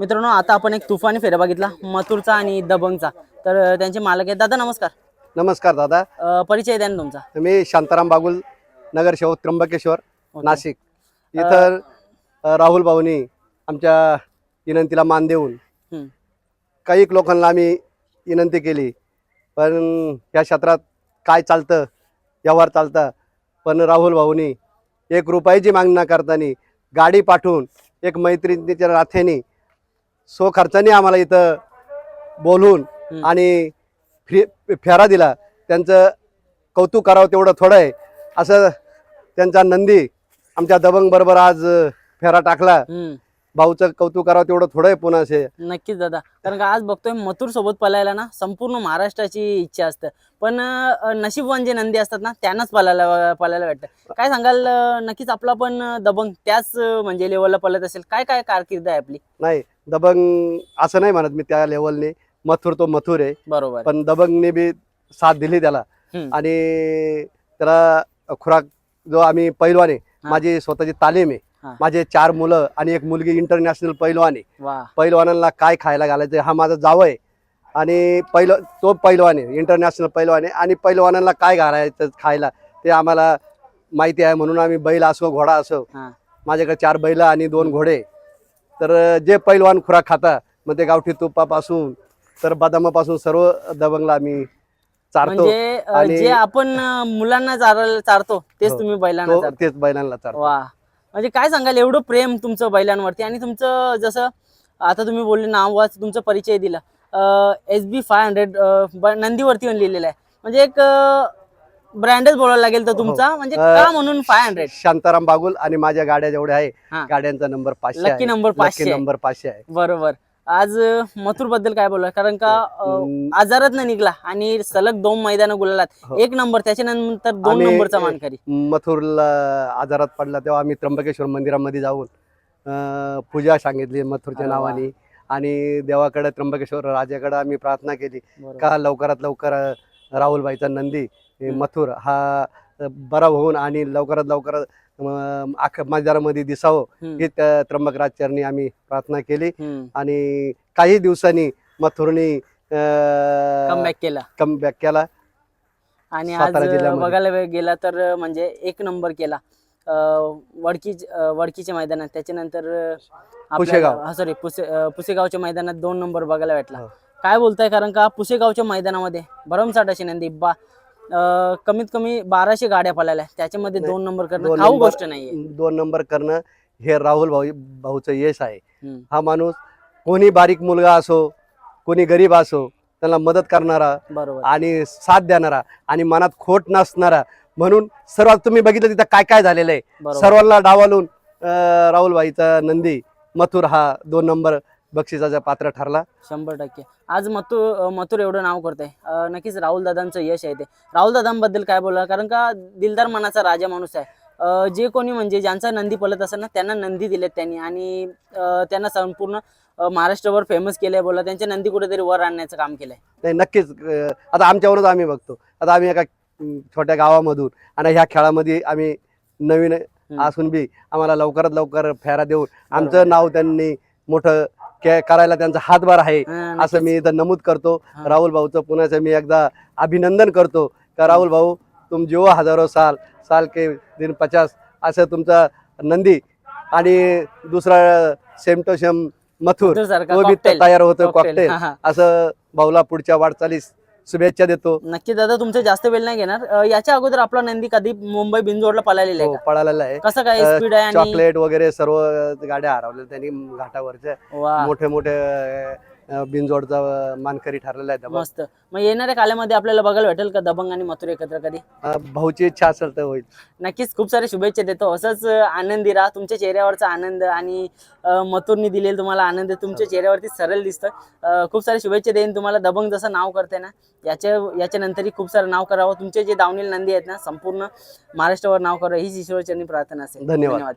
मित्रांनो आता आपण एक तुफानी फेरा बघितला मथुरचा आणि दबंगचा. तर त्यांचे मालक आहेत. दादा नमस्कार. नमस्कार दादा. अं, परिचय द्या ना तुमचा. मी शांताराम बागुल नगरसेवक त्र्यंबकेश्वर ओके. नाशिक. इतर अ, राहुल भाऊनी आमच्या विनंतीला मान देऊन हम्म. काही लोकांना आम्ही विनंती केली पण या क्षेत्रात काय चालतं व्यवहार चालतं पण राहुल भाऊनी एक रुपयाची मागणी न करताना गाडी पाठवून एक मैत्रिणीच्या नात्याने सो खर्चाने आम्हाला इथं हम्म. आणि फ्री फेरा दिला. त्यांचं कौतुक करावं तेवढं थोडं आहे. असं त्यांचा नंदी आमच्या दबंग बरोबर आज फेरा टाकला. भाऊचं कौतुक करावं तेवढं थोडं आहे पुन्हा असे. नक्कीच दादा. कारण का आज बघतोय मथुर सोबत पळायला ना संपूर्ण महाराष्ट्राची इच्छा असते. पण नशीबवान जे नंदी असतात ना त्यांनाच पळायला पळायला भेटतं काय सांगाल नक्कीच आपला पण दबंग त्याच म्हणजे लेवलला पळत असेल. काय काय कारकीर्द आहे आपली? नाही दबंग असं नाही म्हणत मी त्या लेवलने मथुर तो मथुर आहे. बरोबर. पण दबंगने बी साथ दिली त्याला. हम्म. आणि त्याला खुराक जो आम्ही पैलवान. माझी स्वतःची तालीम आहे. माझे चार मुलं आणि एक मुलगी इंटरनॅशनल पैलवान आहे. पैलवानांना काय खायला घालायचं हा माझा जाव आहे. आणि पैल तो पैलवान आहे इंटरनॅशनल पैलवान आहे. आणि पैलवानांना काय घालायचं खायला ते आम्हाला माहिती आहे म्हणून आम्ही बैल असो घोडा असो माझ्याकडे चार बैल आणि दोन घोडे. तर जे पैलवान खुराक खाता मग ते गावठी तुपापासून तर बदामापासून सर्व दबंगला आम्ही चारतो. म्हणजे जे आपण मुलांना चारायला चारतो तेच हो. तुम्ही बैलांना तेच बैलांना चारतो. म्हणजे काय सांगाल एवढं प्रेम तुमचं बैलांवरती आणि तुमचं जसं आता तुम्ही बोलले नाव वाच तुमचा परिचय दिला. एस बी फाय हंड्रेड नंदीवरती पण लिहिलेलं आहे. म्हणजे एक ब्रँडच बोलायला लागेल तर तुमचा म्हणजे का म्हणून फाय हंड्रेड शांताराम बागुल आणि माझ्या गाड्या जेवढ्या आहे हा. गाड्यांचा नंबर पाचशे Lucky पाचशे. नंबर पाचशे आहे. बरोबर. आज मथुरबद्दल काय बोला कारण का. आजारात न निघला आणि सलग दोन मैदान गुलालात हो. एक नंबर त्याच्यानंतर दोन नंबरचा मानकरी मथुरला आजारात पडला तेव्हा आम्ही त्र्यंबकेश्वर मंदिरामध्ये जाऊन पूजा सांगितली मथुरच्या. नावाने आणि देवाकडे त्र्यंबकेश्वर राजाकडे आम्ही प्रार्थना केली. का लवकरात लवकर राहुलबाईचा नंदी. मथुर हा बरा होऊन आणि लवकरात लवकर अख्ख्या दिसावं ही त्या त्र्यंबकराज चरणी आम्ही प्रार्थना केली. आणि काही दिवसांनी मथुरनी कमबॅक केला कमबॅक केला आणि आज. बघायला गेला तर म्हणजे एक नंबर केला वडकी वडकीच्या मैदानात त्याच्यानंतर पुसेगाव. सॉरी पुसे पुसेगावच्या मैदानात दोन नंबर बघायला भेटला हो. काय बोलताय कारण का पुसेगावच्या मैदानामध्ये भरमसाठ अशी नंदी बा अं, कमीत कमी बाराशे गाड्या पळाल्या. त्याच्यामध्ये नाही, दोन नंबर करणं दोन खाऊ नंबर- गोष्ट नाहीये. दोन नंबर करणं हे राहुल भाऊ भाऊचं यश आहे. हम्म, हा माणूस कोणी बारीक मुलगा असो कोणी गरीब असो त्यांना मदत करणारा बरोबर. आणि साथ देणारा आणि मनात खोट नसणारा. म्हणून सर्वात तुम्ही बघितलं तिथं काय काय झालेलं आहे. बरोबर. सर्वांना डावालून अं, राहुलबाईचा नंदी मथुर हा दोन नंबर बक्षिसाचा पात्र ठरला. शंभर टक्के. आज मथुर मथुर एवढं नाव करतंय. अं, नक्कीच राहुल दादांचं यश आहे ते. राहुल दादांबद्दल काय बोला कारण का दिलदार मनाचा राजा माणूस आहे. जे कोणी म्हणजे ज्यांचा नंदी पलत असेल ना त्यांना नंदी दिलेत त्यांनी. आणि त्यांना संपूर्ण महाराष्ट्रभर फेमस केलंय बोला. त्यांच्या नंदी कुठेतरी वर आणण्याचं काम केलंय. नाही नक्कीच आता आमच्यावरच आम्ही बघतो. आता आम्ही एका छोट्या गावामधून आणि ह्या खेळामध्ये आम्ही नवीन असून बी आम्हाला लवकरात लवकर फेरा देऊन आमचं नाव त्यांनी मोठं के करायला त्यांचा हातभार आहे हं, असं मी इथं नमूद करतो. राहुल भाऊचं पुण्याचं मी एकदा अभिनंदन करतो का राहुल भाऊ तुम जिओ हजारो साल साल के दिन पचास असं तुमचा नंदी आणि दुसरा सेम टू सेम मथुर तो बी. तयार होतो. कॉकटेल. असं भाऊला पुढच्या वाटचालीस शुभेच्छा देतो. नक्की दादा तुमचे जास्त वेळ नाही घेणार. अं, याच्या अगोदर आपला नंदी कधी मुंबई बिनजोडला पळालेला हो, आहे का? पळालेला आहे. कसं काय अं, स्पीड आहे आणि चॉकलेट वगैरे सर्व गाड्या हरवल्या त्यांनी घाटावरच्या. वा. मोठे मोठे अं, बिनजोडचा मानकरी ठरलेला आहे. मस्त. मग येणाऱ्या काल्यामध्ये आपल्याला बघायला भेटेल का दबंग आणि मथुर एकत्र कधी? भाऊची इच्छा असेल तर होईल. नक्कीच. खूप सारे शुभेच्छा देतो. असंच आनंदी राहा. तुमच्या चेहऱ्यावरचा आनंद आणि मथुरनी दिलेला तुम्हाला आनंद तुमच्या चेहऱ्यावरती सरळ दिसतं. खूप सारे शुभेच्छा देईन तुम्हाला. दबंग जसं नाव करते ना याच्या याच्यानंतरही खूप सारं नाव करावं. तुमचे जे दावणील नंदी आहेत ना संपूर्ण महाराष्ट्रावर नाव करावं. हीच ईश्वरचरणी प्रार्थना असेल. धन्यवाद.